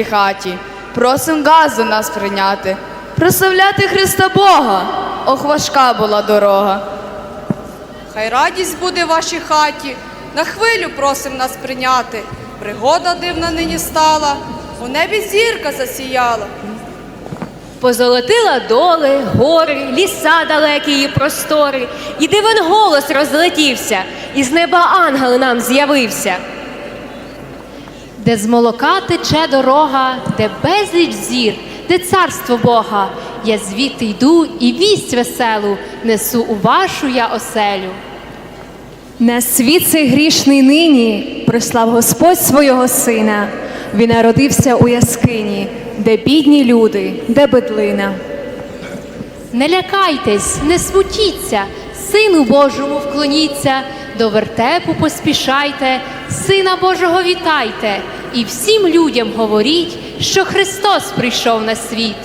Світлій хаті, просим газ до нас прийняти, прославляти Христа Бога, ох важка була дорога. Хай радість буде в вашій хаті, на хвилю просим нас прийняти. Пригода дивна нині стала, у небі зірка засіяла. Позолотила доли, гори, ліса далекі і простори, і дивен голос розлетівся, і з неба ангел нам з'явився. Де з молока тече дорога, де безліч зір, де царство Бога. Я звідти йду і вість веселу несу у вашу я оселю. На світ цей грішний нині прислав Господь свого сина. Він народився у яскині, де бідні люди, де бедлина. Не лякайтесь, не смутіться, Сину Божому вклоніться, до вертепу поспішайте, Сина Божого вітайте, і всім людям говоріть, що Христос прийшов на світ.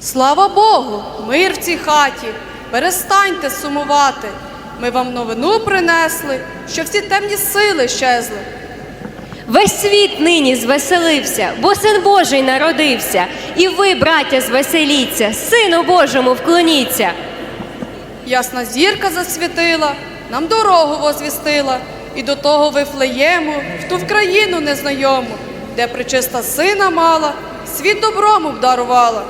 Слава Богу, мир в цій хаті. Перестаньте сумувати. Ми вам новину принесли, що всі темні сили щезли. Весь світ нині звеселився, бо син Божий народився. І ви, браття, звеселіться, Сину Божому вклоніться. Ясна зірка засвітила, нам дорогу возвістила, і до того вифлеєму, в ту в країну незнайому, де причиста сина мала, світ доброму вдарувала.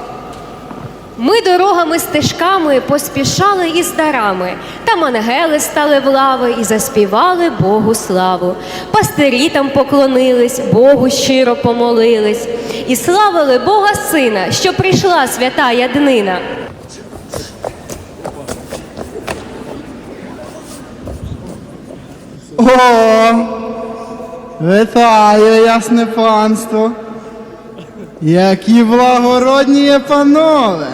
Ми дорогами стежками поспішали із дарами, там ангели стали в лави і заспівали Богу славу. Пастирі там поклонились, Богу щиро помолились, і славили Бога Сина, що прийшла свята днина. О, вітаю, ясне панство. Які благородні є панове.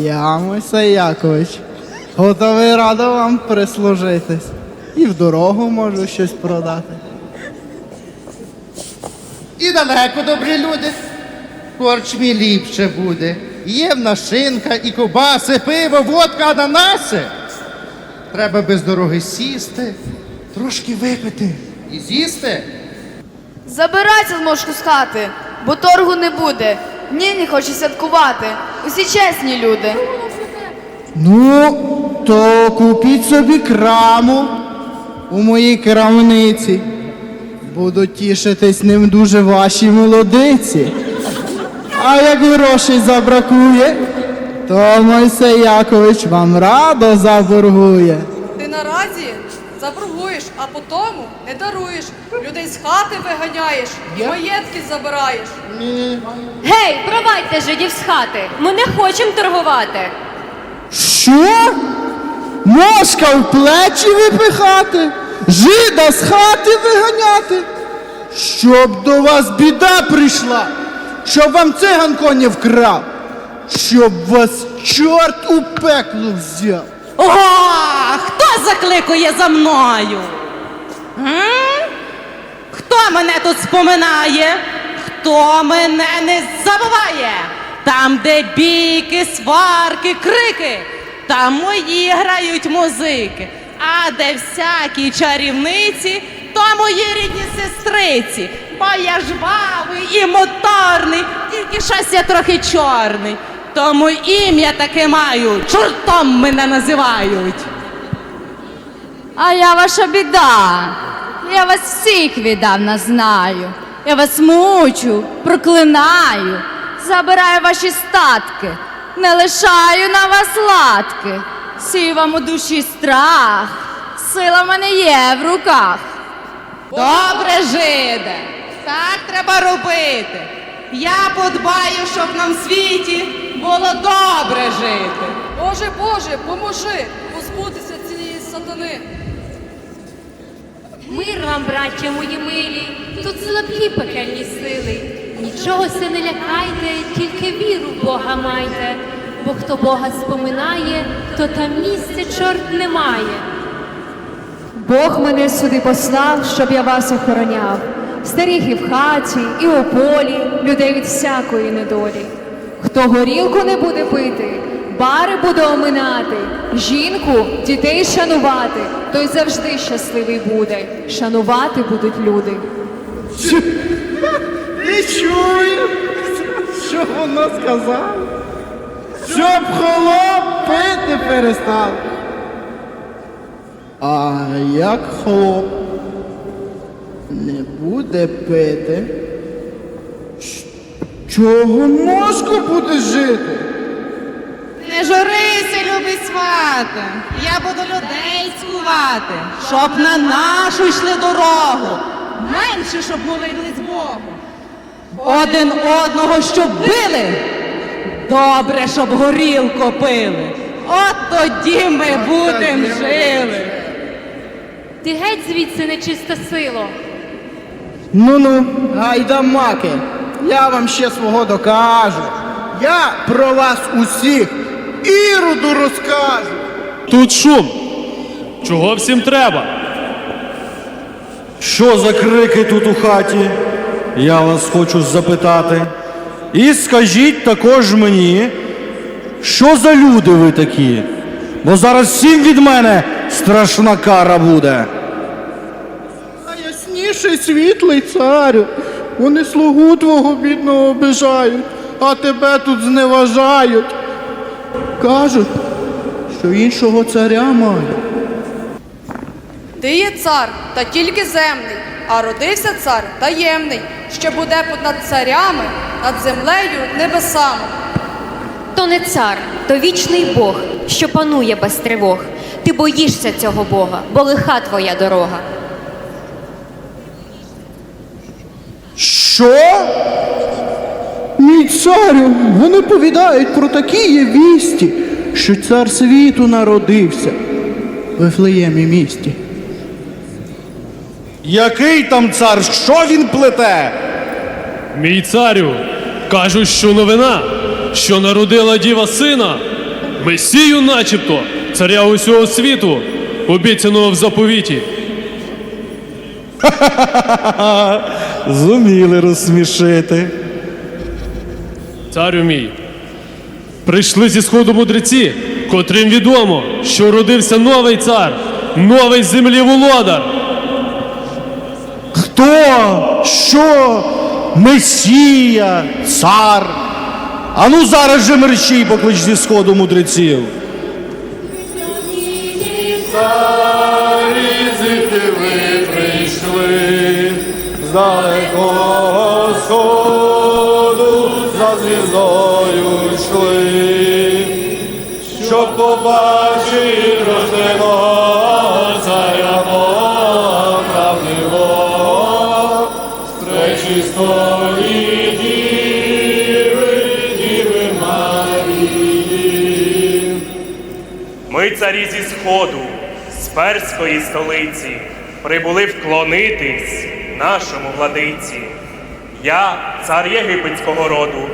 Я, Мойсей Якович, готовий радо вам прислужитись. І в дорогу можу щось продати. І далеко, добрі люди. Корчмі ліпше буде. Є в нас шинка і кобаси, пиво, водка, ананаси. Треба без дороги сісти, трошки випити і з'їсти. Забирайся з мошку з хати, бо торгу не буде. Ні, не хоче святкувати. Усі чесні люди. Ну, то купіть собі краму у моїй крамниці. Будуть тішитись ним дуже ваші молодиці. А як грошей забракує, то Мойсей Якович вам радо заборгує. Ти наразі заборгуєш, а потому не даруєш. Людей з хати виганяєш, і маєтки забираєш. Гей, провадьте жидів з хати! Ми не хочемо торгувати. Що? Мошка в плечі випихати, жида з хати виганяти, щоб до вас біда прийшла, щоб вам циган коні вкрав, щоб вас чорт у пекло взяв. О, хто закликує за мною? М? Хто мене тут споминає? Хто мене не забуває? Там, де бійки, сварки, крики, там мої грають музики. А де всякі чарівниці, то мої рідні сестриці. Бо я жвавий і моторний, тільки щось я трохи чорний. Тому ім'я таке маю, чортом мене називають. А я ваша біда. Я вас всіх віддавна знаю. Я вас мучу, проклинаю, забираю ваші статки, не лишаю на вас латки. Сію вам у душі страх, сила в мене є в руках. Добре, жиде, так треба робити. Я подбаю, щоб нам в світі було добре жити. Боже, Боже, поможи позбутися цієї сатани. Мир вам, браття мої милі, тут слабкі пекельні сили. Нічого се не лякайте, тільки віру в Бога майте, бо хто Бога споминає, то там місця чорт не має. Бог мене сюди послав, щоб я вас охороняв. Старіх і в хаті, і у полі, людей від всякої недолі. Хто горілку не буде пити, пари буде оминати, жінку, дітей шанувати, той завжди щасливий буде. Шанувати будуть люди. Ти чуєш, що воно сказав? Щоб хлоп пити перестав. А як хлоп не буде пити, чого мозку буде жити? Не журися, любий свате. Я буду людей цькувати, щоб на нашу йшли дорогу. Менше, щоб молились Богу. Один одного, щоб били. Добре, щоб горілку пили. От тоді ми будем жили. Ти геть звідси нечиста сило. Ну-ну, гайда маки, я вам ще свого докажу. Я про вас усіх іроду розкажу. Тут шум. Чого всім треба? Що за крики тут у хаті? Я вас хочу запитати. І скажіть також мені, що за люди ви такі? Бо зараз всім від мене страшна кара буде. Найясніший світлий царю, вони слугу твого бідного обижають, а тебе тут зневажають. Кажуть, що іншого царя мають. Ти є цар, та тільки земний, а родився цар таємний, що буде понад царями, над землею небесами. То не цар, то вічний Бог, що панує без тривог. Ти боїшся цього Бога, бо лиха твоя дорога. Що? Мій царю, вони повідають про такі є вісті, що цар світу народився в Вифлеємі місті. Який там цар? Що він плете? Мій царю, кажуть, що новина, що народила діва сина, Месію начебто, царя усього світу, обіцяного в заповіті. Зуміли розсмішити. Царю мій, прийшли зі сходу мудреці, котрим відомо, що родився новий цар, новий землі володар. Хто? Що? Месія, цар. А ну зараз же мерщій поклич зі сходу мудреців. З сходу, за звіздою йшли, щоб побачити рожденого царя Бога правдивого, діви Марії. Ми, царі зі сходу, з перської столиці, прибули вклонитись нашому владиці. Я цар єгипетського роду,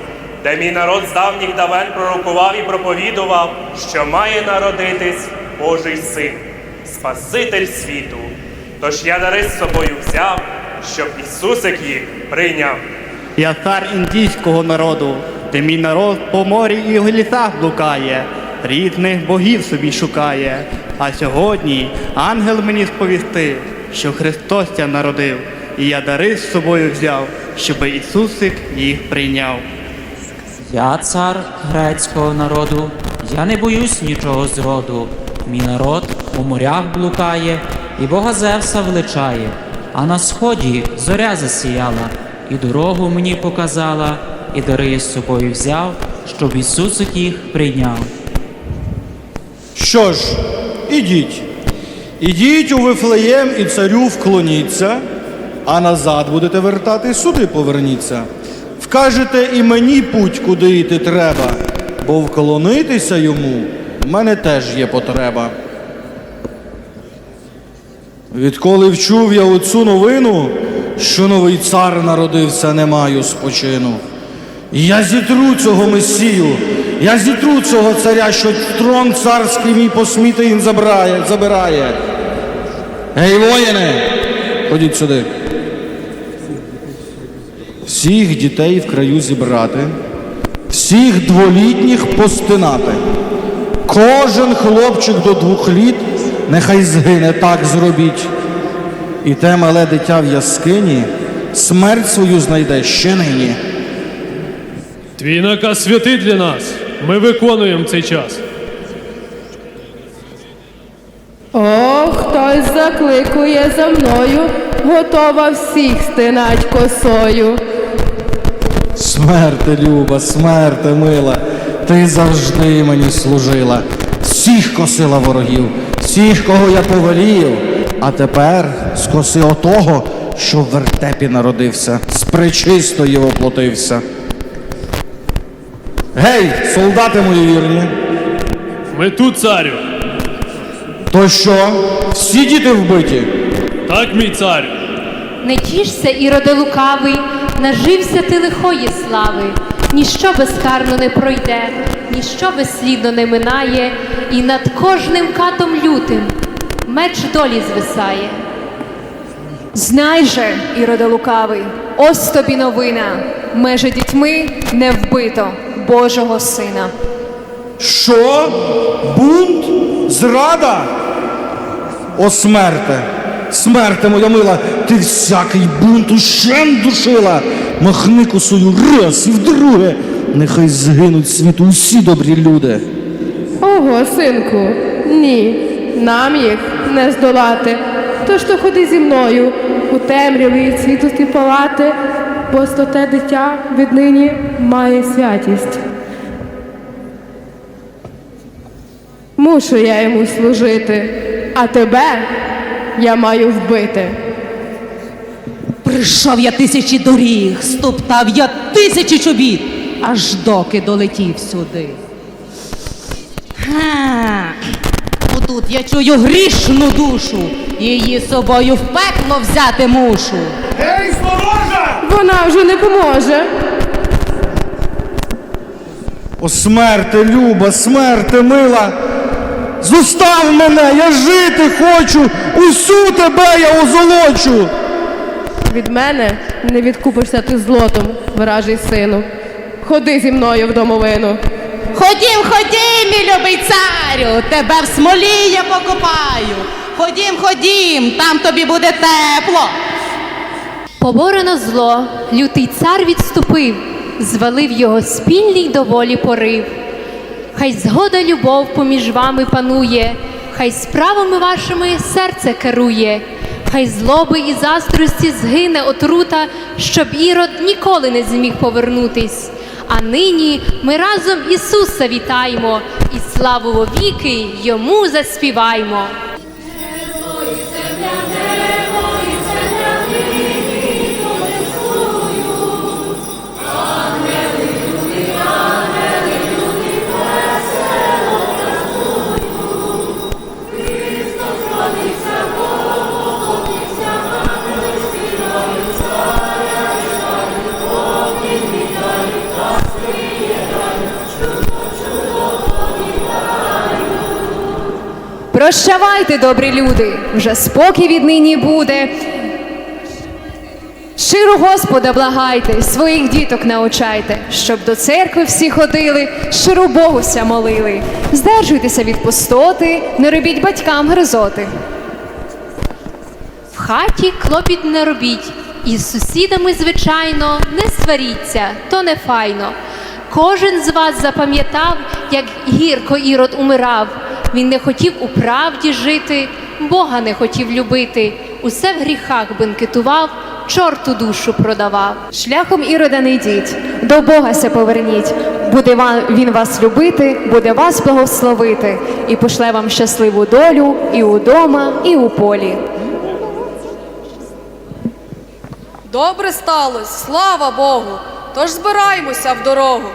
де мій народ з давніх давен пророкував і проповідував, що має народитись Божий син, Спаситель світу. Тож я дари з собою взяв, щоб Ісусик їх прийняв. Я цар індійського народу, де мій народ по морі і в лісах блукає, різних богів собі шукає. А сьогодні ангел мені сповістив, що Христос ся народив, і я дари з собою взяв, щоб Ісусик їх прийняв. Я цар грецького народу, я не боюсь нічого зроду. Мій народ у морях блукає, і Бога Зевса величає. А на сході зоря засіяла, і дорогу мені показала, і дари з собою взяв, щоб Ісусик їх прийняв. Що ж, ідіть. Ідіть у Вифлеєм і царю вклоніться, а назад будете вертати, сюди поверніться. Вкажете і мені путь, куди йти треба, бо вклонитися йому в мене теж є потреба. Відколи вчув я оцю новину, що новий цар народився, не маю спочину. Я зітру цього месію, я зітру цього царя, що трон царський мій посміти забирає, забирає. Гей, воїни, ходіть сюди. Всіх дітей в краю зібрати, всіх дволітніх постинати, Кожен хлопчик до двох літ нехай згине, так зробіть. І те мале дитя в яскині смерть свою знайде ще нині. Твій наказ святий для нас. Ми виконуємо цей час. О, хтось закликує за мною, готова всіх стинать косою. Смерте, люба, смерте, мила, ти завжди мені служила, всіх косила ворогів, всіх, кого я повелів. А тепер скоси отого, що в вертепі народився, з причистої воплотився. Гей, солдати мої вірні, Ми тут, царю. то що, всі діти вбиті? Так, мій царю. Не тішся, іроде лукавий, нажився ти лихої слави, ніщо безкарно не пройде, ніщо безслідно не минає, і над кожним катом лютим меч долі звисає. Знай же, Іроде лукавий, ось тобі новина. Межі дітьми не вбито Божого сина. Що? Бунт? Зрада? О, смерте! Смерте, моя мила, ти всякий бунт ущен душила. Махни косою раз і вдруге. Нехай згинуть світу усі добрі люди. Ого, синку, ні, нам їх не здолати. Тож то ходи зі мною у темряві від світлості палати, бо стоте дитя віднині має святість. Мушу я йому служити, а тебе я маю вбити. Прийшов я тисячі доріг, стоптав я тисячі чобіт, аж доки долетів сюди. Га. Отут я чую грішну душу, її собою в пекло взяти мушу. Вона вже не поможе. О, смерте, люба, смерте, мила. Зустав мене, я жити хочу, усю тебе я озолочу. Від мене не відкупишся ти злотом, вражий сину. Ходи зі мною в домовину. Ходім, ходім, мій любий царю, тебе в смолі я покопаю. Ходім, ходім, там тобі буде тепло. Поборено зло, лютий цар відступив, звалив його спільний доволі порив. Хай згода любов поміж вами панує, хай справами вашими серце керує, хай злоби і застрості згине отрута, щоб ірод ніколи не зміг повернутись. А нині ми разом Ісуса вітаємо і славу вовіки йому заспіваймо. Прощавайте, добрі люди, вже спокій віднині буде. Щиро Господа благайте, своїх діток научайте, щоб до церкви всі ходили, щиро Богуся молили. Здержуйтеся від пустоти, не робіть батькам гризоти. В хаті клопіт не робіть, і з сусідами, звичайно, не сваріться, то не файно. Кожен з вас запам'ятав, як гірко ірод умирав. Він не хотів у правді жити, Бога не хотів любити, усе в гріхах бенкетував, чорту душу продавав. Шляхом ірода не йдіть, до Бога се поверніть. Буде він вас любити, буде вас благословити, і пошле вам щасливу долю і удома, і у полі. Добре сталося, слава Богу. Тож збираємося в дорогу.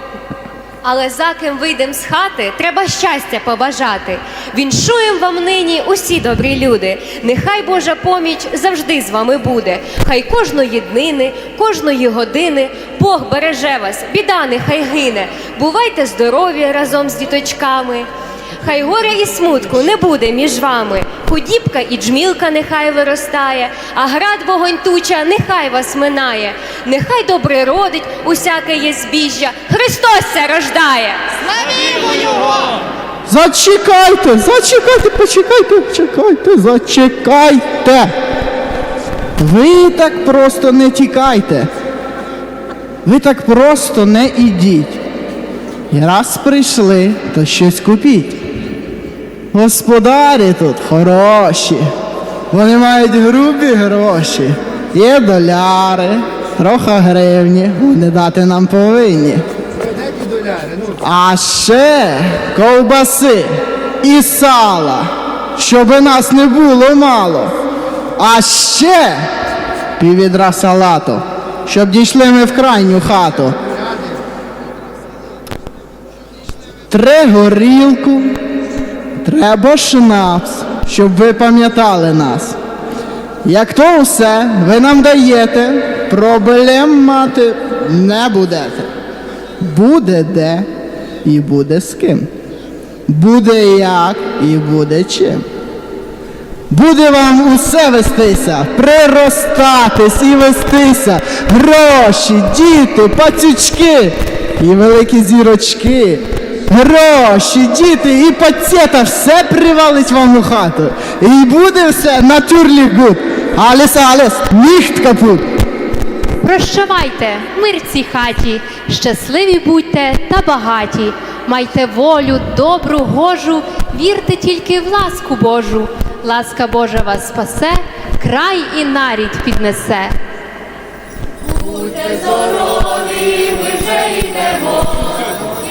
Але за ким вийдем з хати, треба щастя побажати. Віншуєм вам нині усі добрі люди. Нехай Божа поміч завжди з вами буде. Хай кожної днини, кожної години Бог береже вас, біда нехай гине. Бувайте здорові разом з діточками. Хай горя і смутку не буде між вами. Худібка і джмілка нехай виростає, а град вогонь туча нехай вас минає. Нехай добре родить усяке є збіжжя. Христос ся рождає. Славімо його! Зачекайте, зачекайте, почекайте, почекайте, зачекайте. Ви так просто не тікайте. Ви так просто не ідіть. І раз прийшли, то щось купіть. Господарі тут хороші. Вони мають грубі гроші. Є доляри, трохи гривні, вони дати нам повинні. А ще ковбаси і сала, щоб нас не було мало. А ще піввідра салату, щоб дійшли ми в крайню хату. Три горілку, треба шнапс, щоб ви пам'ятали нас. Як то все ви нам даєте, проблем мати не будете. Буде де і буде з ким. Буде як і буде чим. Буде вам усе вестися, приростатись і вестися, гроші, діти, пацючки і великі зірочки. Гроші, діти і пацієта, все привалить вам у хату. І буде все натюрліх гуд. Аліс, аліс, ніхт капут. Прощавайте, мир в цій хаті, щасливі будьте та багаті. Майте волю, добру, гожу, вірте тільки в ласку Божу. Ласка Божа вас спасе, край і нарід піднесе.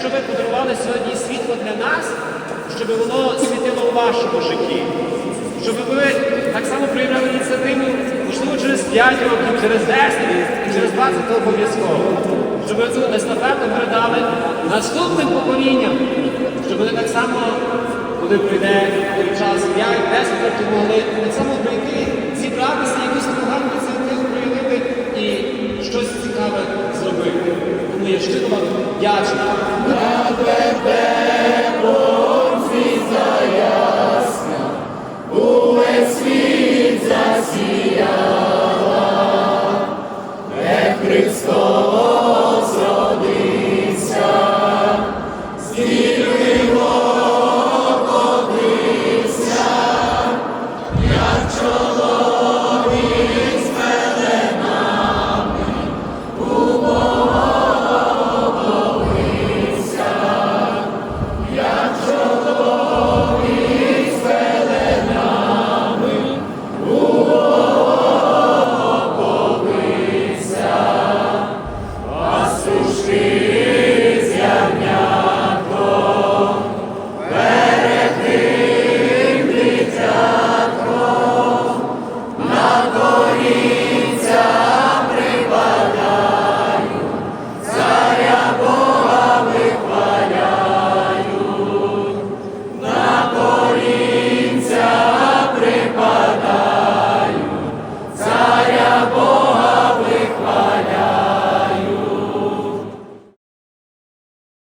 що ви подарували сьогодні світло для нас, щоб воно світило у вашому житті. Щоб ви так само проявляли ініціативу, можливо, через 5 років, через 10 і через 20 то обов'язково. Щоб ви цю естафету передали наступним поколінням, щоб вони так само, коли прийде той час 5-10 років, могли так само прийти, зібратися, якусь програму ініціативу проявити і щось цікаве зробити. Тому я щиро вам вдячний. Bethlehem.